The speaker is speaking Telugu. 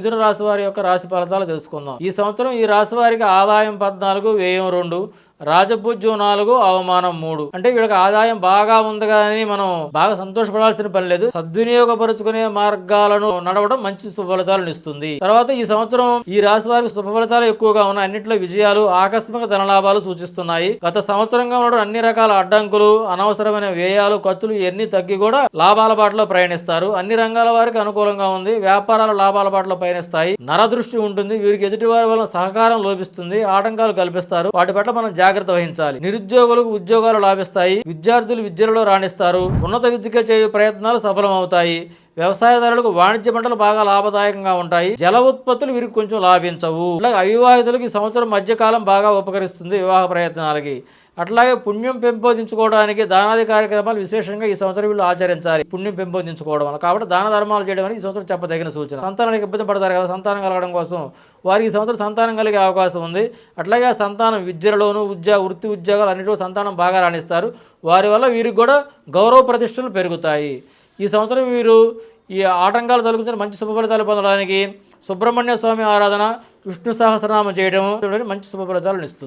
మిథున రాశి వారి యొక్క రాశి ఫలితాలు తెలుసుకుందాం. ఈ సంవత్సరం ఈ రాశి వారికి ఆదాయం పద్నాలుగు వ్యయం రెండు రాజపూజ్యం నాలుగు అవమానం మూడు. అంటే వీళ్ళకి ఆదాయం బాగా ఉంది కానీ మనం బాగా సంతోషపడాల్సిన పని లేదు. సద్వినియోగపరుచుకునే మార్గాలను నడవడం మంచి శుభఫలితాలను ఇస్తుంది. తర్వాత ఈ సంవత్సరం ఈ రాశి వారికి శుభఫలితాలు ఎక్కువగా ఉన్న అన్నింటిలో విజయాలు ఆకస్మిక ధనలాభాలు సూచిస్తున్నాయి. గత సంవత్సరంగా ఉన్న అన్ని రకాల అడ్డంకులు అనవసరమైన వ్యయాలు ఖర్చులు ఇవన్నీ తగ్గి కూడా లాభాల బాటలో ప్రయాణిస్తారు. అన్ని రంగాల వారికి అనుకూలంగా ఉంది. వ్యాపారాలు లాభాల బాటలో పయనిస్తాయి. నరదృష్టి ఉంటుంది. వీరికి ఎదుటి వారి వలన సహకారం లోపిస్తుంది. ఆటంకాలు కల్పిస్తారు. వాటి పట్ల మనం జాగ్రత్త జాగ్రత్త వహించాలి. నిరుద్యోగులకు ఉద్యోగాలు లాభిస్తాయి. విద్యార్థులు విద్యలలో రాణిస్తారు. ఉన్నత విద్యకే చేయు ప్రయత్నాలు సఫలమవుతాయి. వ్యవసాయదారులకు వాణిజ్య పంటలు బాగా లాభదాయకంగా ఉంటాయి. జల ఉత్పత్తులు వీరికి కొంచెం లాభించవు. అలాగే అవివాహితులకు ఈ సంవత్సరం మధ్యకాలం బాగా ఉపకరిస్తుంది వివాహ ప్రయత్నాలకి. అట్లాగే పుణ్యం పెంపొందించుకోవడానికి దానాది కార్యక్రమాలు విశేషంగా ఈ సంవత్సరం వీళ్ళు ఆచరించాలి. పుణ్యం పెంపొందించుకోవడం వల్ల. కాబట్టి దాన ధర్మాలు చేయడం అనేది ఈ సంవత్సరం చెప్పదగిన సూచన. సంతానానికి ఇబ్బంది పడతారు కదా సంతానం కలగడం కోసం. వారికి ఈ సంవత్సరం సంతానం కలిగే అవకాశం ఉంది. అట్లాగే ఆ సంతానం విద్యలోను ఉద్యోగ వృత్తి ఉద్యోగాలు అన్నిటిలో సంతానం బాగా రాణిస్తారు. వారి వల్ల వీరికి కూడా గౌరవ ప్రతిష్టలు పెరుగుతాయి. ఈ సంవత్సరం వీరు ఈ ఆటంకాలు తొలగించిన మంచి శుభ ఫలితాలు పొందడానికి సుబ్రహ్మణ్య స్వామి ఆరాధన విష్ణు సహస్రనామం చేయడం మంచి శుభ ఫలితాలను ఇస్తుంది.